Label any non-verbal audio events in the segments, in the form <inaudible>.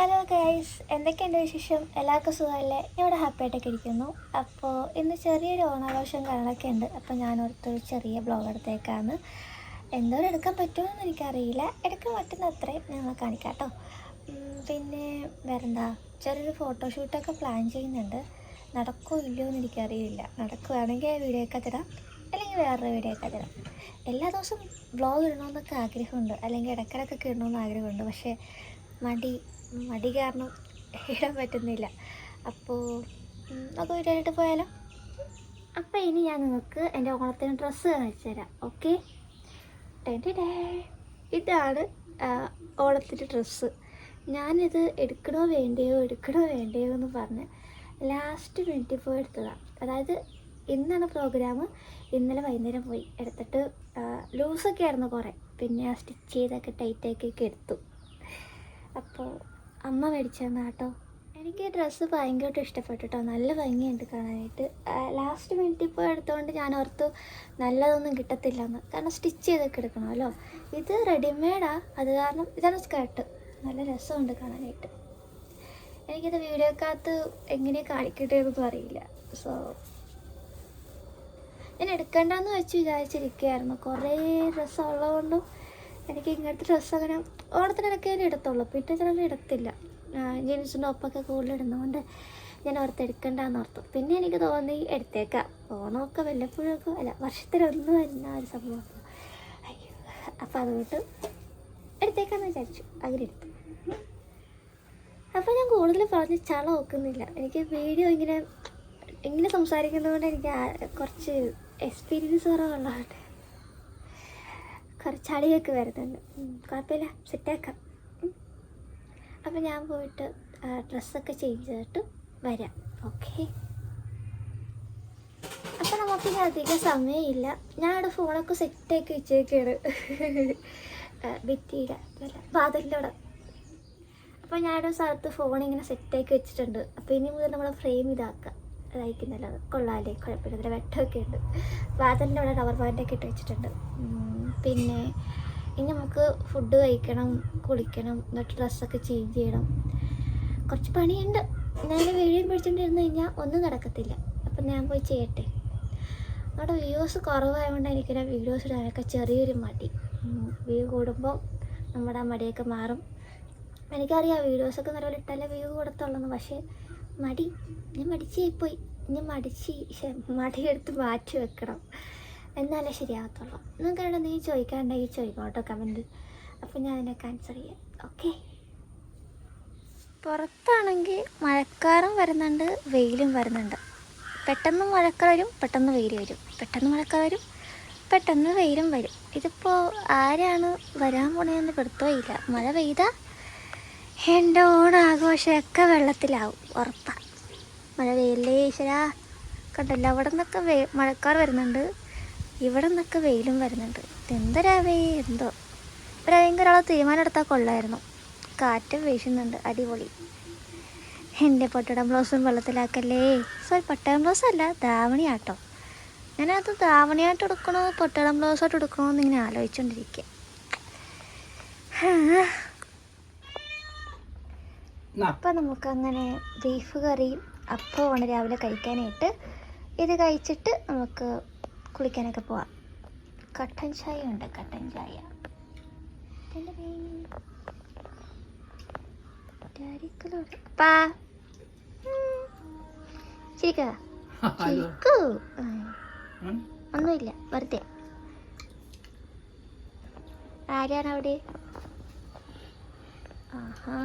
Hello guys എന്തൊക്കെയുണ്ട് വിശേഷം? എല്ലാവർക്കും സുഖമല്ലേ? ഞാൻ ഇവിടെ ഹാപ്പി ആയിട്ടൊക്കെ ഇരിക്കുന്നു. അപ്പോൾ ഇന്ന് ചെറിയൊരു ഓണാഘോഷം കാര്യങ്ങളൊക്കെ ഉണ്ട്. അപ്പോൾ ഞാൻ ഓർത്തൊരു ചെറിയ ബ്ലോഗ് എടുത്തേക്കാണ്. എന്തോരം എടുക്കാൻ പറ്റുമെന്ന് എനിക്കറിയില്ല. എടുക്കാൻ പറ്റുന്ന അത്രയും ഞങ്ങൾ കാണിക്കാം കേട്ടോ. പിന്നെ വേറെന്താ? ചെറിയൊരു ഫോട്ടോഷൂട്ടൊക്കെ പ്ലാൻ ചെയ്യുന്നുണ്ട്. നടക്കുമോ ഇല്ലയോ എന്ന് എനിക്കറിയില്ല. നടക്കുകയാണെങ്കിൽ വീഡിയോ ഒക്കെ തരാം. അല്ലെങ്കിൽ വേറൊരു വീഡിയോ ഒക്കെ തരാം. എല്ലാ ദിവസവും വ്ളോഗ് ഇടണമെന്നൊക്കെ ആഗ്രഹമുണ്ട്. അല്ലെങ്കിൽ ഇടയ്ക്കിടയ്ക്കൊക്കെ ഇടണമെന്ന് ആഗ്രഹമുണ്ട്. പക്ഷേ മടി മടി കാരണം ഇടാൻ പറ്റുന്നില്ല. അപ്പോൾ നമുക്ക് വീഡിയോയിട്ട് പോയാലോ? അപ്പോൾ ഇനി ഞാൻ നിങ്ങൾക്ക് എന്റെ ഓണത്തിന് ഡ്രസ്സ് കാണിച്ചു തരാം. ഓക്കെ? ഇതാണ് ഓണത്തിന്റെ ഡ്രസ്സ്. ഞാനിത് എടുക്കണോ വേണ്ടയോ എടുക്കണോ വേണ്ടയോ എന്ന് പറഞ്ഞ് ലാസ്റ്റ് മിനിറ്റിൽ പോയി എടുത്തതാണ് അതായത് ഇന്നാണ് പ്രോഗ്രാം ഇന്നലെ വൈകുന്നേരം പോയി. എടുത്തിട്ട് ലൂസൊക്കെ ആയിരുന്നു കുറേ. പിന്നെ ആ സ്റ്റിച്ച് ചെയ്തൊക്കെ ടൈറ്റാക്കിയൊക്കെ എടുത്തു. അപ്പോൾ അമ്മ മേടിച്ചതാണ് കേട്ടോ. എനിക്ക് ഡ്രസ്സ് ഭയങ്കരമായിട്ട് ഇഷ്ടപ്പെട്ടു കേട്ടോ. നല്ല ഭംഗിയുണ്ട് കാണാനായിട്ട്. ലാസ്റ്റ് മിനിറ്റ് ഇപ്പോൾ എടുത്തുകൊണ്ട് ഞാൻ ഓർത്തു നല്ലതൊന്നും കിട്ടത്തില്ല എന്ന് കാരണം സ്റ്റിച്ച് ചെയ്തൊക്കെ എടുക്കണമല്ലോ ഇത് റെഡിമെയ്ഡാണ് അത് കാരണം ഇതാണ് സ്കേർട്ട് നല്ല രസമുണ്ട് കാണാനായിട്ട്. എനിക്കിത് വീഡിയോക്കകത്ത് എങ്ങനെ കാണിക്കട്ടെന്നൊന്നും അറിയില്ല. സോ ഞാൻ എടുക്കണ്ടെന്ന് വെച്ച് വിചാരിച്ചിരിക്കുകയായിരുന്നു. കുറേ ഡ്രസ്സ് ഉള്ളതുകൊണ്ടും എനിക്ക് ഇങ്ങനത്തെ ഡ്രസ്സ് അങ്ങനെ ഓണത്തിനിടയ്ക്ക് ഞാൻ എടുത്തുള്ളൂ പിന്നെ ചിലപ്പോൾ ഇടത്തില്ല. ജീൻസിന്റെ ഒപ്പൊക്കെ കൂടുതൽ ഇടുന്നതുകൊണ്ട് ഞാൻ ഓർത്ത് എടുക്കണ്ടെന്ന് ഓർത്തു. പിന്നെ എനിക്ക് തോന്നി എടുത്തേക്കാം. ഓണമൊക്കെ വല്ലപ്പോഴൊക്കെ അല്ല വർഷത്തിലൊന്ന് വരുന്ന ഒരു സംഭവം. അയ്യോ അപ്പം അതുകൊണ്ട് എടുത്തേക്കാന്ന് വിചാരിച്ചു. അങ്ങനെ എടുത്തു. അപ്പോൾ ഞാൻ കൂടുതൽ പറഞ്ഞ് ചള നോക്കുന്നില്ല. എനിക്ക് വീഡിയോ ഇങ്ങനെ ഇങ്ങനെ സംസാരിക്കുന്നതുകൊണ്ട് എനിക്ക് കുറച്ച് എക്സ്പീരിയൻസ് കുറവുള്ളതുകൊണ്ട് കുറച്ച് ചളിയൊക്കെ വരുന്നുണ്ട്. കുഴപ്പമില്ല. സെറ്റാക്കാം അപ്പം ഞാൻ പോയിട്ട് ഡ്രസ്സൊക്കെ ചേഞ്ച് ചെയ്തിട്ട് വരാം. ഓക്കെ അപ്പം നമുക്കിനി അധികം സമയമില്ല. ഞാൻ അവിടെ ഫോണൊക്കെ സെറ്റാക്കി വെച്ചേക്കാണ്. വാതിലിന്റെ അവിടെ. അപ്പോൾ ഞാനൊരു സ്ഥലത്ത് ഫോൺ ഇങ്ങനെ സെറ്റാക്കി വെച്ചിട്ടുണ്ട്. അപ്പോൾ ഇനി മുതൽ നമ്മൾ ഫ്രെയിം ഇതാക്കുക അതായിരിക്കുന്നല്ലോ നല്ലത്. കൊള്ളാലേ കുഴപ്പമില്ല. ഇതിൽ വെട്ടമൊക്കെ ഉണ്ട്. വാതിലിന്റെ അവിടെ റബ്ബർ ബാൻഡൊക്കെ ഇട്ട് വെച്ചിട്ടുണ്ട്. പിന്നെ ഇനി നമുക്ക് ഫുഡ് കഴിക്കണം കുളിക്കണം എന്നിട്ട് ഡ്രസ്സൊക്കെ ചേഞ്ച് ചെയ്യണം. കുറച്ച് പണിയുണ്ട്. ഞാൻ വീഡിയോ പിടിച്ചിട്ടിരുന്ന് കഴിഞ്ഞാൽ ഒന്നും നടക്കത്തില്ല. അപ്പം ഞാൻ പോയി ചെയ്യട്ടെ. അവിടെ വ്യൂസ് കുറവായതുകൊണ്ട് എനിക്കിങ്ങനെ വീഡിയോസ് ഇടാനൊക്കെ ചെറിയൊരു മടി. വ്യൂ കൂടുമ്പോൾ നമ്മുടെ മടിയൊക്കെ മാറും. എനിക്കറിയാം വീഡിയോസൊക്കെ നല്ലപോലെ ഇട്ടല്ല വ്യൂ കൊടുത്തുള്ളൂ പക്ഷേ മടി. ഞാൻ മടിച്ചായിപ്പോയി. ഞാൻ മടിച്ച് മടിയെടുത്ത് മാറ്റി വെക്കണം. എന്നാലേ ശരിയാകത്തുള്ളൂ നിങ്ങൾക്ക് വേണ്ട നീ ചോദിക്കാണ്ടെങ്കിൽ ചോദിക്കാം കേട്ടോ കമന്റിൽ അപ്പോൾ ഞാൻ അതിനൊക്കെ ആൻസർ ചെയ്യാം. ഓക്കെ പുറത്താണെങ്കിൽ മഴക്കാറും വരുന്നുണ്ട് വെയിലും വരുന്നുണ്ട്. പെട്ടെന്ന് മഴക്കാർ വരും പെട്ടെന്ന് വെയിൽ വരും. പെട്ടെന്ന് മഴക്കാർ വരും പെട്ടെന്ന് വെയിലും വരും. ഇതിപ്പോൾ ആരാണ് വരാൻ പോണതെന്ന് പെടുത്തുകയില്ല മഴ പെയ്താൽ എന്റെ ഓണാഘോഷമൊക്കെ വെള്ളത്തിലാവും ഉറപ്പാണ് മഴ പെയ്യല്ലേ ഈശ്വരാ? കണ്ടല്ലോ അവിടെ നിന്നൊക്കെ മഴക്കാർ വരുന്നുണ്ട്. ഇവിടെ നിന്നൊക്കെ വെയിലും വരുന്നുണ്ട്. എന്തൊരാവേ എന്തോ. ഒരാളെങ്കിലും ഒരാളെ തീരുമാനം എടുത്താൽ കൊള്ളായിരുന്നു. കാറ്റ് വീശുന്നുണ്ട്. അടിപൊളി. എന്റെ പൊട്ടടം ബ്ലൗസും വെള്ളത്തിലാക്കല്ലേ? സോറി പൊട്ടടം ബ്ലൗസ് അല്ല ധാവണിയാട്ടോ. ഞാനത് ധാവണിയായിട്ട് എടുക്കണോ പൊട്ടടം ബ്ലൗസായിട്ട് എടുക്കണോ എന്ന് ഇങ്ങനെ ആലോചിച്ചുകൊണ്ടിരിക്കുക അപ്പം നമുക്കങ്ങനെ ബീഫ് കറിയും അപ്പമാണ് രാവിലെ കഴിക്കാനായിട്ട് ഇത് കഴിച്ചിട്ട് നമുക്ക് കുളിക്കാനൊക്കെ പോവാം. കട്ടൻ ചായ. ഉണ്ട് കട്ടൻ ചായ അപ്പാ <laughs> ചിരിക്കൂ. ഒന്നുമില്ല വെറുതെ. ആരാണ് അവിടെ? ആഹാ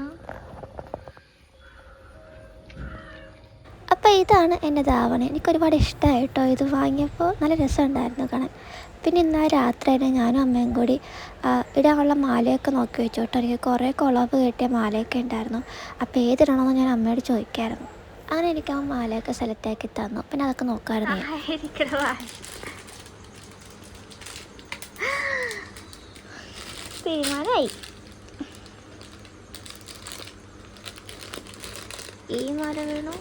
അപ്പോൾ ഇതാണ് എന്റെ ധാവണ. എനിക്ക് ഒരുപാട് ഇഷ്ടമായി കേട്ടോ ഇത് വാങ്ങിയപ്പോൾ നല്ല രസമുണ്ടായിരുന്നു കാണാൻ. പിന്നെ ഇന്ന് രാത്രി തന്നെ ഞാനും അമ്മയും കൂടി ഇടാനുള്ള മാലയൊക്കെ നോക്കി വെച്ചു കേട്ടോ എനിക്ക് കുറേ കുളവ് കിട്ടിയ മാലയൊക്കെ ഉണ്ടായിരുന്നു. അപ്പോൾ ഏതിടണമെന്ന് ഞാൻ അമ്മയോട് ചോദിക്കായിരുന്നു. അങ്ങനെ എനിക്ക് ആ മാലയൊക്കെ സെലക്ട് ആക്കി തന്നു. പിന്നെ അതൊക്കെ നോക്കാറുണ്ട്. തീരുമാനമായി. ഈ മാല വേണോ?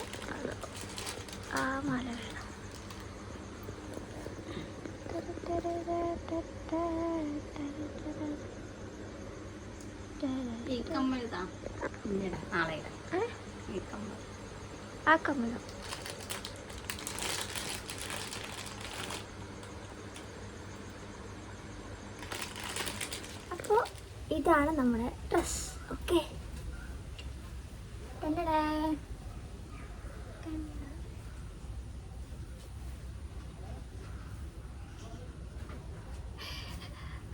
ആ മാല വേണോ. ആ കമ്മലോ അപ്പോൾ ഇതാണ് നമ്മുടെ ഡ്രസ് ഓക്കെ കണ്ടടേ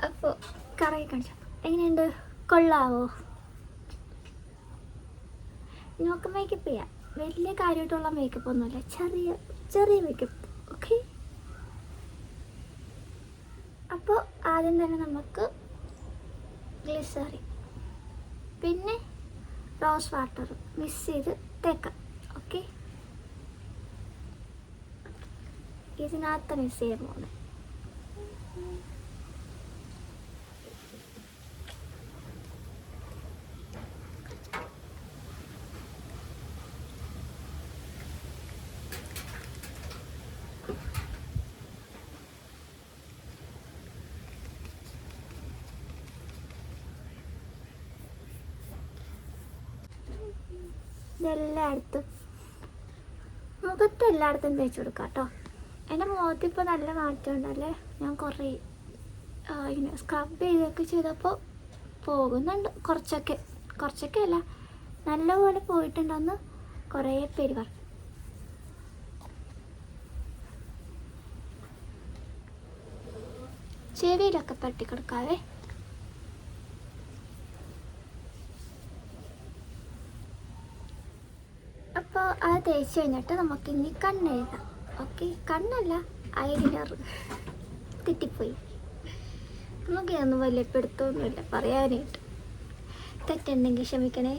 അപ്പോൾ കറയെ കാണിച്ചു എങ്ങനെയുണ്ട്? കൊള്ളാവോ? നമുക്ക് മേക്കപ്പ് ചെയ്യാം. വലിയ കാര്യമായിട്ടുള്ള മേക്കപ്പ് ഒന്നുമില്ല. ചെറിയ ചെറിയ മേക്കപ്പ് ഓക്കെ അപ്പോൾ ആദ്യം തന്നെ നമുക്ക് ഗ്ലിസറി പിന്നെ റോസ് വാട്ടർ മിക്സ് ചെയ്ത് തേക്കാം. ഓക്കെ ഇതിനകത്ത് മിക്സ് ചെയ്യാൻ പോകുന്നത് ഇതെല്ലായിടത്തും മുഖത്ത് എല്ലായിടത്തും തേച്ച് കൊടുക്കാം കേട്ടോ. എന്റെ മുഖത്ത് ഇപ്പോൾ നല്ല മാറ്റമുണ്ടല്ലേ ഞാൻ കുറേ ഇങ്ങനെ സ്ക്രബ് ചെയ്തൊക്കെ ചെയ്തപ്പോൾ പോകുന്നുണ്ട്. കുറച്ചൊക്കെ കുറച്ചൊക്കെ അല്ല നല്ലപോലെ പോയിട്ടുണ്ടെന്ന് കുറേ പേര് പറഞ്ഞു ചെവിയിലൊക്കെ പട്ടിക്കൊടുക്കാവേ അപ്പോൾ ആ തേച്ച് കഴിഞ്ഞിട്ട് നമുക്ക് ഇനി കണ്ണെഴുതാം. Okay കണ്ണല്ല eyeliner. തെറ്റിപ്പോയി. നമുക്ക് ഒന്നും വലിയ പറയാനായിട്ട്. തെറ്റുണ്ടെങ്കിൽ ക്ഷമിക്കണേ.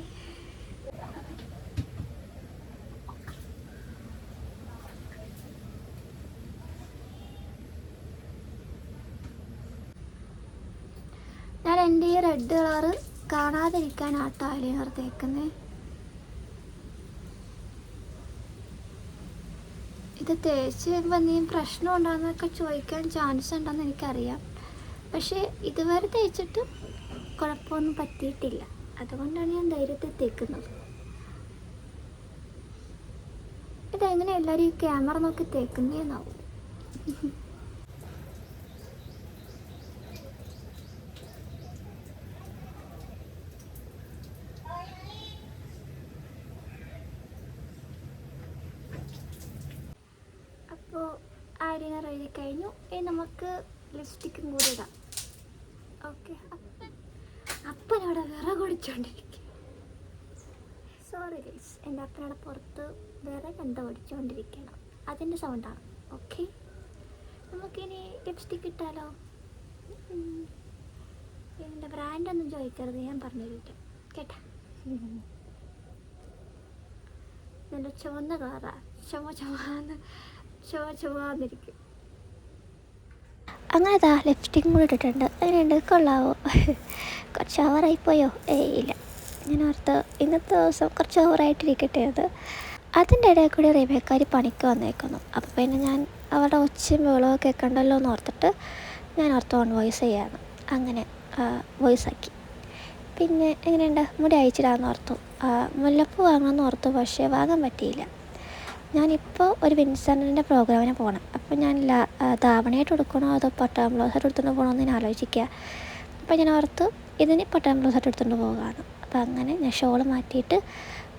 ഞാൻ എന്റെ ഈ റെഡ് കളർ കാണാതിരിക്കാനാട്ടോ ഐലിനർ തേക്കുന്നത് ഇത് തേച്ച് കഴിയുമ്പോൾ എന്തെങ്കിലും പ്രശ്നം ഉണ്ടോയെന്നൊക്കെ ചോദിക്കാൻ ചാൻസ് ഉണ്ടെന്ന് എനിക്കറിയാം. പക്ഷേ ഇതുവരെ തേച്ചിട്ടും കുഴപ്പമൊന്നും പറ്റിയിട്ടില്ല. അതുകൊണ്ടാണ് ഞാൻ ധൈര്യത്തിൽ തേക്കുന്നത്. ഇതെങ്ങനെ എല്ലാവരും ഈ ക്യാമറ നോക്കി തേക്കുന്നതെന്നാവും അപ്പോൾ ഐലൈനർ എഴുതി കഴിഞ്ഞു. ഇനി നമുക്ക് ലിപ്സ്റ്റിക്കും കൂടി ഇടാം. ഓക്കെ അപ്പനവിടെ വിറക് ഒടിച്ചോണ്ടിരിക്കും സോറി ഗൈസ് എന്റെ അപ്പനവിടെ പുറത്ത് വിറക് എന്തോ ഒടിച്ചുകൊണ്ടിരിക്കണം അതിന്റെ സൗണ്ടാണ് ഓക്കെ നമുക്കിനി ലിപ്സ്റ്റിക്ക് ഇട്ടാലോ? എന്റെ ബ്രാൻഡൊന്നും ചോദിക്കരുത് ഞാൻ പറഞ്ഞു തരും കേട്ടാ? നല്ല ചുവന്ന കളറാണ് ചുമ ചുവന്ന് ചുവ ചുവാന്നിരിക്കും അങ്ങനെ ദാ ലിപ്സ്റ്റിക്കും കൂടി ഇട്ടിട്ടുണ്ട്. അങ്ങനെയുണ്ട് കൊള്ളാവോ? കുറച്ച് ഓവറായിപ്പോയോ ഏ ഇല്ല. ഞാൻ ഓർത്ത് ഇന്നത്തെ ദിവസം കുറച്ച് ഓവറായിട്ടിരിക്കട്ടെ അത്. അതിന്റെ ഇടയിൽ കൂടി റീബേക്കാർ പണിക്ക് വന്നേക്കുന്നു. അപ്പോൾ പിന്നെ ഞാൻ അവരുടെ ഒച്ചയും ബഹളവും കേൾക്കണ്ടല്ലോ എന്ന് ഓർത്തിട്ട് ഞാൻ ഓർത്ത് ഓൺ വോയിസ് ചെയ്യാണ്. അങ്ങനെ വോയിസ് ആക്കി. പിന്നെ എങ്ങനെയുണ്ട്? മുടി അയച്ചിടാന്ന് ഓർത്തു. മുല്ലപ്പൂ വാങ്ങാമെന്ന് ഓർത്തു പക്ഷേ വാങ്ങാൻ പറ്റിയില്ല. ഞാനിപ്പോൾ ഒരു വിൻസെന്റിന്റെ പ്രോഗ്രാമിന് പോകണം അപ്പോൾ ഞാൻ ലാ എടുക്കണോ അതോ പട്ടാം ബ്ലൗസായിട്ട് എടുത്തുകൊണ്ട് പോകണമെന്ന് ഞാൻ ആലോചിക്കുക അപ്പോൾ ഞാൻ ഓർത്തു ഇതിന് പട്ടാം ബ്ലൗസായിട്ട് എടുത്തുകൊണ്ട് പോകാണ് അപ്പോൾ അങ്ങനെ ഞാൻ ഷോൾ മാറ്റിയിട്ട്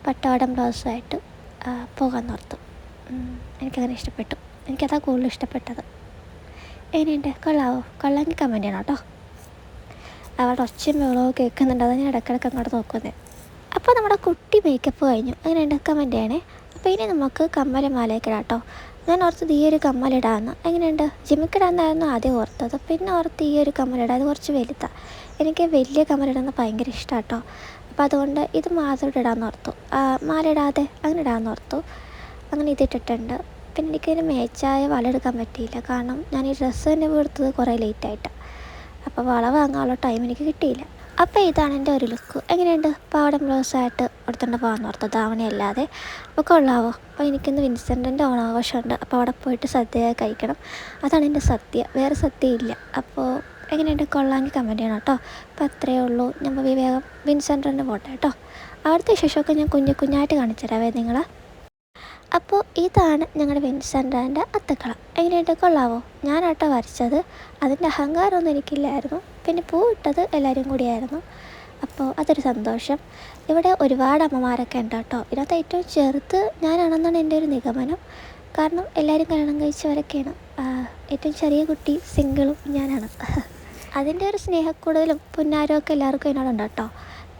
പട്ടാടം ബ്ലൗസായിട്ട് പോകാമെന്ന് ഓർത്തു. എനിക്കങ്ങനെ ഇഷ്ടപ്പെട്ടു. എനിക്കതാ കൂടുതൽ ഇഷ്ടപ്പെട്ടത്. എങ്ങനെയുണ്ട്? കൊള്ളാവോ? കൊള്ളാമെങ്കിൽ കമന്റ് ചെയ്യണം കേട്ടോ. അവളുടെ ഒച്ചയും വെള്ളവും കേൾക്കുന്നുണ്ട്. അതാണ് ഞാൻ ഇടയ്ക്കിടയ്ക്ക് അങ്ങോട്ട് നോക്കുന്നത് അപ്പോൾ നമ്മുടെ കുട്ടി മേക്കപ്പ് കഴിഞ്ഞു. അങ്ങനെയുണ്ട് കമന്റ് ചെയ്യണേ. അപ്പോൾ ഇനി നമുക്ക് കമ്മലും മാലയൊക്കെ കേട്ടോ ഞാൻ ഓർത്തത് ഈ ഒരു കമ്മലിടാമെന്ന് എങ്ങനെയുണ്ട്? ജിമിക്കിടാന്നായിരുന്നു ആദ്യം ഓർത്തത്. പിന്നെ ഓർത്ത് ഈ ഒരു കമ്മലിടാം അത് കുറച്ച് വലുതാണ് എനിക്ക് വലിയ കമ്മലിടുന്നത് ഭയങ്കര ഇഷ്ടമാണ് കേട്ടോ അപ്പോൾ അതുകൊണ്ട് ഇത് മാത്രം ഇടാമെന്ന് ഓർത്തു. മാല ഇടാതെ അങ്ങനെ ഇടാമെന്ന് ഓർത്തു. അങ്ങനെ ഇതിട്ടിട്ടുണ്ട് പിന്നെ എനിക്കൊരു മേച്ചായ വള എടുക്കാൻ പറ്റിയില്ല. കാരണം ഞാൻ ഈ ഡ്രസ്സ് തന്നെ വീർത്തത് കുറേ ലേറ്റായിട്ടാണ് അപ്പോൾ വള വാങ്ങാനുള്ള ടൈം എനിക്ക് കിട്ടിയില്ല. അപ്പോൾ ഇതാണ് എന്റെ ഒരു ലുക്ക്. എങ്ങനെയുണ്ട്? പാവടം ബ്ലൗസായിട്ട് എടുത്തുകൊണ്ട് പോകാമെന്ന് ഓർത്ത് ധാവണയല്ലാതെ അപ്പോൾ കൊള്ളാവോ? അപ്പോൾ എനിക്കിന്ന് വിൻസെന്റിന്റെ ഓണാഘോഷമുണ്ട്. അപ്പോൾ അവിടെ പോയിട്ട് സദ്യ കഴിക്കണം. അതാണ് എന്റെ സദ്യ. വേറെ സദ്യ ഇല്ല. അപ്പോൾ എങ്ങനെയുണ്ട്? കൊള്ളാമെങ്കിൽ കമന്റ് ചെയ്യണം കേട്ടോ. അപ്പോൾ അത്രയേ ഉള്ളൂ. ഞാൻ വിവേകം വിൻസെന്ററിന്റെ പോട്ടെ കേട്ടോ. അവിടുത്തെ വിശേഷമൊക്കെ ഞാൻ കുഞ്ഞു കുഞ്ഞായിട്ട് കാണിച്ചു തരാവേ അപ്പോൾ ഇതാണ് ഞങ്ങളുടെ വിൻസെന്റാന്റെ അത്തക്കളം. എങ്ങനെയുണ്ട്? കൊള്ളാവോ? ഞാനാട്ടോ വരച്ചത്. അതിന്റെ അഹങ്കാരമൊന്നും എനിക്കില്ലായിരുന്നു. പിന്നെ പൂ ഇട്ടത് എല്ലാവരും കൂടിയായിരുന്നു. അപ്പോൾ അതൊരു സന്തോഷം. ഇവിടെ ഒരുപാട് അമ്മമാരൊക്കെ ഉണ്ട് കേട്ടോ. ഇതിനകത്ത് ഏറ്റവും ചെറുത് ഞാനാണെന്നാണ് എന്റെ ഒരു നിഗമനം. കാരണം എല്ലാവരും കല്യാണം കഴിച്ചവരൊക്കെയാണ്. ഏറ്റവും ചെറിയ കുട്ടി സിംഗിളും ഞാനാണ്. അതിന്റെ ഒരു സ്നേഹക്കൂടുതലും പുന്നാരമൊക്കെ എല്ലാവർക്കും എന്നോടുണ്ട് കേട്ടോ.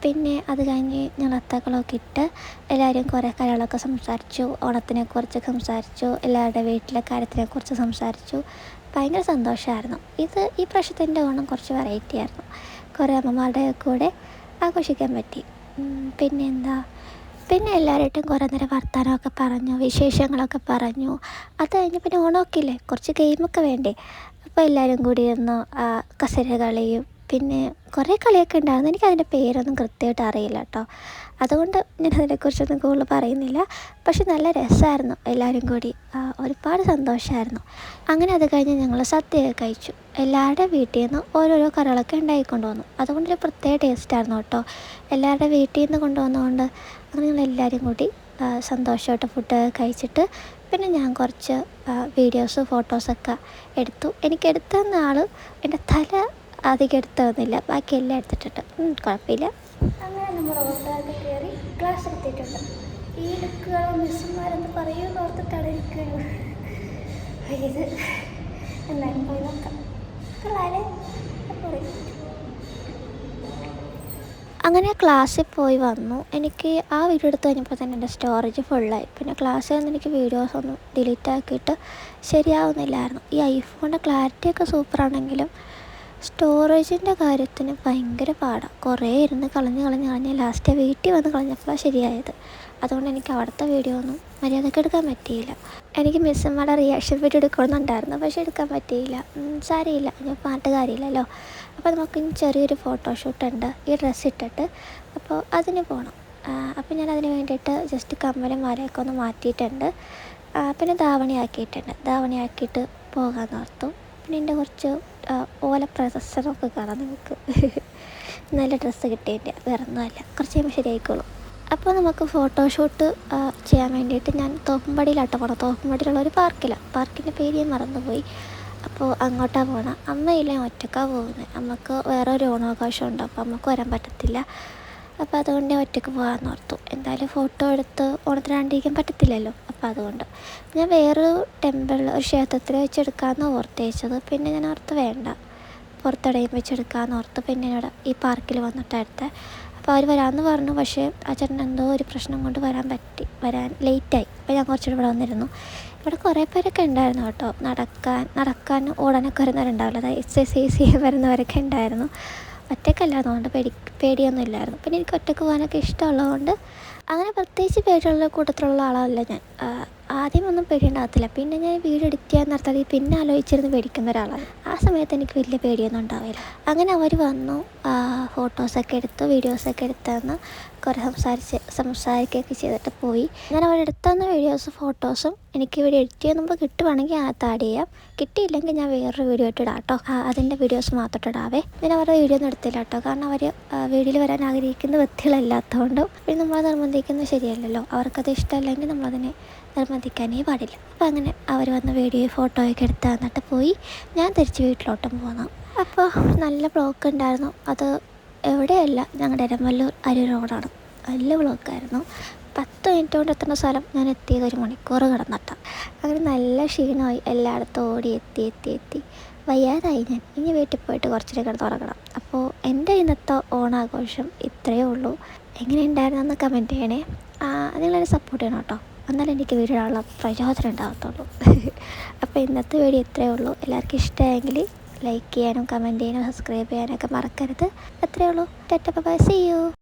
പിന്നെ അത് കഴിഞ്ഞ് ഞങ്ങൾ അത്താക്കളൊക്കെ ഇട്ട് എല്ലാവരും കുറേ കാര്യങ്ങളൊക്കെ സംസാരിച്ചു. ഓണത്തിനെ കുറിച്ച് സംസാരിച്ചു. എല്ലാവരുടെ വീട്ടിലെ കാര്യത്തിനെ കുറിച്ച് സംസാരിച്ചു. ഭയങ്കര സന്തോഷമായിരുന്നു ഇത് ഈ പ്രാവശ്യത്തിന്റെ ഓണം കുറച്ച് വെറൈറ്റി ആയിരുന്നു. കുറേ അമ്മമാരുടെ കൂടെ ആഘോഷിക്കാൻ പറ്റി. പിന്നെ എന്താ പിന്നെ എല്ലാവരായിട്ടും കുറേ നേരം വർത്തമാനമൊക്കെ പറഞ്ഞു വിശേഷങ്ങളൊക്കെ പറഞ്ഞു. അത് കഴിഞ്ഞ് പിന്നെ ഓണമൊക്കെ ഇല്ലേ? കുറച്ച് ഗെയിമൊക്കെ വേണ്ടേ? അപ്പോൾ എല്ലാവരും കൂടി ഇരുന്ന് കസേര കളിയും പിന്നെ കുറേ കളിയൊക്കെ ഉണ്ടായിരുന്നു. എനിക്ക് അതിന്റെ പേരൊന്നും കൃത്യമായിട്ട് അറിയില്ല കേട്ടോ. അതുകൊണ്ട് ഞാൻ അതിനെക്കുറിച്ചൊന്നും കൂടുതൽ പറയുന്നില്ല. പക്ഷെ നല്ല രസമായിരുന്നു എല്ലാവരും കൂടി. ഒരുപാട് സന്തോഷമായിരുന്നു. അങ്ങനെ അത് കഴിഞ്ഞ് ഞങ്ങൾ സദ്യയൊക്കെ കഴിച്ചു. എല്ലാവരുടെ വീട്ടിൽ നിന്ന് ഓരോരോ കറികളൊക്കെ ഉണ്ടായിക്കൊണ്ട് വന്നു. അതുകൊണ്ടൊരു പ്രത്യേക ടേസ്റ്റായിരുന്നു കേട്ടോ. എല്ലാവരുടെ വീട്ടിൽ നിന്ന് കൊണ്ടുവന്നതുകൊണ്ട് അങ്ങനെ ഞങ്ങൾ എല്ലാവരും കൂടി സന്തോഷമായിട്ട് ഫുഡ് കഴിച്ചിട്ട് പിന്നെ ഞാൻ കുറച്ച് വീഡിയോസ് ഫോട്ടോസൊക്കെ എടുത്തു. എനിക്ക് എടുത്തു തന്ന ആൾ എന്റെ തല അധികം എടുത്തു തന്നില്ല ബാക്കി എല്ലാം എടുത്തിട്ടുണ്ട്. കുഴപ്പമില്ല. അങ്ങനെ നമ്മൾ കയറി ക്ലാസ് ഈ ലുക്കുകളോ മിസ്സുമാരെന്ന് പറയുമെന്ന് ഓർത്തിട്ടാണ് എനിക്കൊരു ഇത് എന്നാലും പോയി നോക്കാം. കൊള്ളാലേ. അപ്പോൾ അങ്ങനെ ക്ലാസ്സിൽ പോയി വന്നു. എനിക്ക് ആ വീഡിയോ എടുത്ത് കഴിഞ്ഞപ്പോൾ തന്നെ എന്റെ സ്റ്റോറേജ് ഫുള്ളായി പിന്നെ ക്ലാസ്സിൽ നിന്ന് എനിക്ക് വീഡിയോസ് ഒന്നും ഡിലീറ്റ് ആക്കിയിട്ട് ശരിയാവുന്നില്ലായിരുന്നു. ഈ ഐഫോണിന്റെ ക്ലാരിറ്റിയൊക്കെ സൂപ്പറാണെങ്കിലും സ്റ്റോറേജിന്റെ കാര്യത്തിന് ഭയങ്കര പാടാണ് കുറേ ഇരുന്ന് കളഞ്ഞ് കളഞ്ഞ് കളഞ്ഞ് ലാസ്റ്റ് വീട്ടിൽ വന്ന് കളഞ്ഞപ്പോഴാണ് ശരിയായത്. അതുകൊണ്ട് എനിക്ക് അവിടുത്തെ വീഡിയോ ഒന്നും മര്യാദയ്ക്ക് എടുക്കാൻ പറ്റിയില്ല. എനിക്ക് മിസ്സമ്മയുടെ റിയാക്ഷൻ വീഡിയോ എടുക്കണമെന്നുണ്ടായിരുന്നു പക്ഷേ എടുക്കാൻ പറ്റിയില്ല. സാരിയില്ല. ഞാൻ പാട്ടുകാരില്ലല്ലോ അപ്പോൾ നമുക്ക് ചെറിയൊരു ഫോട്ടോഷൂട്ട് ഉണ്ട്. ഈ ഡ്രസ്സ് ഇട്ടിട്ട് അപ്പോൾ അതിന് പോകണം അപ്പോൾ ഞാൻ അതിന് വേണ്ടിയിട്ട് ജസ്റ്റ് കമ്മലും മാലയൊക്കെ ഒന്ന് മാറ്റിയിട്ടുണ്ട്. പിന്നെ ധാവണി ആക്കിയിട്ട് പോകാമെന്ന് ഓർത്തു പിന്നെ എന്റെ കുറച്ച് ഓല പ്രദർശനമൊക്കെ കാണാം നിങ്ങൾക്ക് <laughs> നല്ല ഡ്രസ്സ് കിട്ടിയതിന്റെ വേറെ ഒന്നുമല്ല കുറച്ച് കഴിയുമ്പോൾ ശരിയായിക്കോളും. അപ്പോൾ നമുക്ക് ഫോട്ടോഷൂട്ട് ചെയ്യാൻ വേണ്ടിയിട്ട് ഞാൻ തോപ്പുംപടിയിലാട്ടോ പോകണം തോപ്പുംപടിയിലുള്ള ഒരു പാർക്കിലാണ് പാർക്കിന്റെ പേര് ഞാൻ മറന്നുപോയി. അപ്പോൾ അങ്ങോട്ടാണ് പോകണം അമ്മയില്ല ഒറ്റക്കാണ് പോകുന്നത് അമ്മയ്ക്ക് വേറെ ഒരു ഓണാവകാശം ഉണ്ട്. അപ്പോൾ അമ്മയ്ക്ക് വരാൻ പറ്റത്തില്ല. അപ്പോൾ അതുകൊണ്ട് ഒറ്റയ്ക്ക് പോകാമെന്ന് ഓർത്തു. എന്തായാലും ഫോട്ടോ എടുത്ത് ഓണത്തിനാണ്ടിരിക്കാൻ പറ്റത്തില്ലല്ലോ. അപ്പോൾ അതുകൊണ്ട് ഞാൻ വേറൊരു ടെമ്പിൾ ഒരു ക്ഷേത്രത്തിൽ വെച്ചെടുക്കാമെന്ന് ഓർത്തേച്ചത്. പിന്നെ ഞാൻ ഓർത്ത് വേണ്ട. പുറത്തെവിടെയും വെച്ചെടുക്കാമെന്ന് ഓർത്ത് പിന്നെ ഇവിടെ ഈ പാർക്കിൽ വന്നിട്ട് അപ്പോൾ അവർ വരാമെന്ന് പറഞ്ഞു. പക്ഷേ ആ ചേട്ടൻ എന്തോ ഒരു പ്രശ്നം കൊണ്ട് വരാൻ പറ്റി. വരാൻ ലേറ്റായി. അപ്പോൾ ഞാൻ കുറച്ചുകൂടെ ഇവിടെ വന്നിരുന്നു. ഇവിടെ കുറേ പേരൊക്കെ ഉണ്ടായിരുന്നു കേട്ടോ. നടക്കാൻ നടക്കാൻ ഓടാനൊക്കെ വരുന്നവരുണ്ടാവില്ല. അതായത് എക്സസൈസ് ചെയ്യാൻ വരുന്നവരൊക്കെ ഉണ്ടായിരുന്നു. ഒറ്റയ്ക്കല്ലായിരുന്നു അതുകൊണ്ട് പേടി പേടിയൊന്നും ഇല്ലായിരുന്നു പിന്നെ എനിക്ക് ഒറ്റയ്ക്ക് പോകാനൊക്കെ ഇഷ്ടമുള്ളതുകൊണ്ട് അങ്ങനെ പ്രത്യേകിച്ച് പേരുള്ള കൂട്ടത്തിലുള്ള ആളല്ല ഞാൻ. ആ, ആദ്യമൊന്നും പേടിയുണ്ടാകത്തില്ല. പിന്നെ ഞാൻ വീഡിയോ എഡിറ്റ് ചെയ്യാൻ നിർത്താതെ പിന്നെ ആലോചിച്ചിരുന്ന് പേടിക്കുന്ന ഒരാളാണ്. ആ സമയത്ത് എനിക്ക് വലിയ പേടിയൊന്നും ഉണ്ടാവില്ല. അങ്ങനെ അവർ വന്നു. ഫോട്ടോസൊക്കെ എടുത്തു വീഡിയോസൊക്കെ എടുത്തെന്ന് കുറേ സംസാരിച്ച് സംസാരിക്കുകയൊക്കെ ചെയ്തിട്ട് പോയി. ഞാൻ അവർ എടുത്തുതന്ന വീഡിയോസ് ഫോട്ടോസും എനിക്ക് ഇവിടെ എഡിറ്റ് ചെയ്യുമ്പോൾ കിട്ടുവാണെങ്കിൽ ആ ആഡ് ചെയ്യാം. കിട്ടിയില്ലെങ്കിൽ ഞാൻ വേറൊരു വീഡിയോ ഇട്ട് ഇടാം കേട്ടോ. അതിന്റെ വീഡിയോസ് മാത്രം ഇടാവേ. ഞാൻ അവരുടെ വീഡിയോ ഒന്നും എടുത്തില്ല കേട്ടോ. കാരണം അവർ വീഡിയോയിൽ വരാൻ ആഗ്രഹിക്കുന്ന വ്യക്തികളല്ലാത്തതുകൊണ്ടും പിന്നെ നമ്മൾ നിർബന്ധിക്കുന്നത് ശരിയല്ലല്ലോ. അവർക്കത് ഇഷ്ടമല്ലെങ്കിൽ നമ്മളതിനെ നിർബന്ധിക്കാനേ പാടില്ല. അപ്പോൾ അങ്ങനെ അവർ വന്ന് വീഡിയോ ഫോട്ടോയൊക്കെ എടുത്ത് തന്നിട്ട് പോയി. ഞാൻ തിരിച്ച് വീട്ടിലോട്ടും പോന്നു. അപ്പോൾ നല്ല ബ്ലോക്ക് ഉണ്ടായിരുന്നു. അത് എവിടെയല്ല ഞങ്ങളുടെ ഇരമല്ലൂർ അരി റോഡാണ്. നല്ല ബ്ലോക്കായിരുന്നു പത്ത് മിനിറ്റ് കൊണ്ട് എത്തുന്ന സ്ഥലം ഞാൻ എത്തിയത് ഒരു മണിക്കൂർ കിടന്നിട്ടാണ് അങ്ങനെ നല്ല ക്ഷീണമായി. എല്ലായിടത്തും ഓടി എത്തി എത്തി എത്തി. വയ്യാതായി ഞാൻ. ഇനി വീട്ടിൽ പോയിട്ട് കുറച്ചൊരു കിടന്ന് ഉറങ്ങണം. അപ്പോൾ എന്റെ ഇന്നത്തെ ഓണാഘോഷം ഇത്രയേ ഉള്ളൂ. എങ്ങനെ ഉണ്ടായിരുന്നെന്ന് കമന്റ് ചെയ്യണേ. നിങ്ങളെന്നെ സപ്പോർട്ട് ചെയ്യണം കേട്ടോ. എന്നാലും എനിക്ക് വീടിനുള്ള പ്രചോദനം ഉണ്ടാകത്തുള്ളൂ. അപ്പോൾ ഇന്നത്തെ വീഡിയോ ഇത്രയേ ഉള്ളൂ. എല്ലാവർക്കും ഇഷ്ടമായെങ്കിൽ ലൈക്ക് ചെയ്യാനും കമന്റ് ചെയ്യാനും സബ്സ്ക്രൈബ് ചെയ്യാനൊക്കെ മറക്കരുത്. അത്രയേ ഉള്ളൂ. ടെറ്റ ബൈ സി യു